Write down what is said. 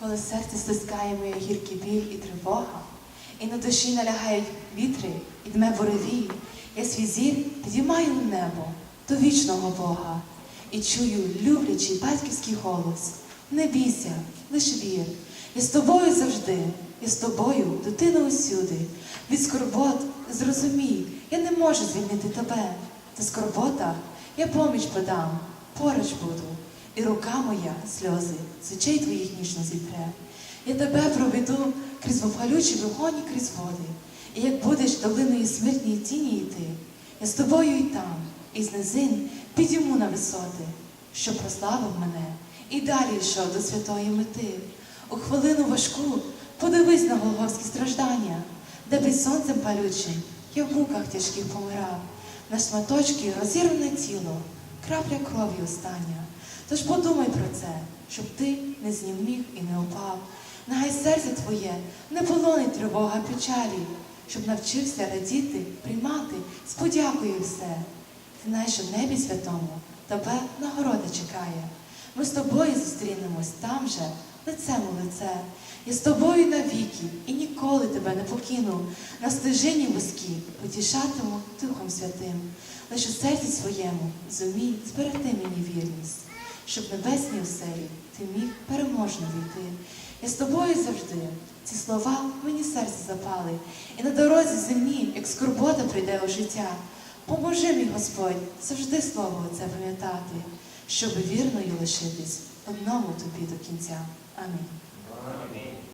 коли серце стискає моє гіркий біль і тривога, і на душі налягають вітри і дме буревій, я свій зір підіймаю в небо до вічного Бога і чую люблячий батьківський голос. Не бійся, лиш вір, я з тобою завжди, я з тобою, дитина усюди. Від скорбот зрозумій, я не можу звільнити тебе. Та скорбота я поміч подам, поруч буду, і рука моя сльози з очей твоїх ніжно зітре. Я тебе проведу крізь вовгалючі вогонь і крізь води. І як будеш долиною смертній тіні йти, я з тобою і там, і з низин підійму на висоти, що прославив мене і далі йшов до святої мети. У хвилину важку подивись на голговські страждання, де під сонцем палючим я в муках тяжких помирав, на шматочки розірване тіло, крапля крові остання. Тож подумай про це, щоб ти не зніміг і не упав. Нехай серце твоє не полонить тривога печалі, щоб навчився радіти, приймати з подякою все. Ти знаєш, що в небі святому тебе нагорода чекає. Ми з тобою зустрінемось там же, лицем у лице. Я з тобою навіки і ніколи тебе не покину. На стежині вузькій потішатиму Духом Святим. Лише у серці своєму зумій зберегти мені вірність, щоб в небесній оселі ти міг переможно війти. Я з тобою завжди. Ці слова мені серце запали, і на дорозі земні, як скорбота прийде у життя. Поможи мій Господь завжди слово це пам'ятати, щоб вірною лишитись одному тобі до кінця. Амінь.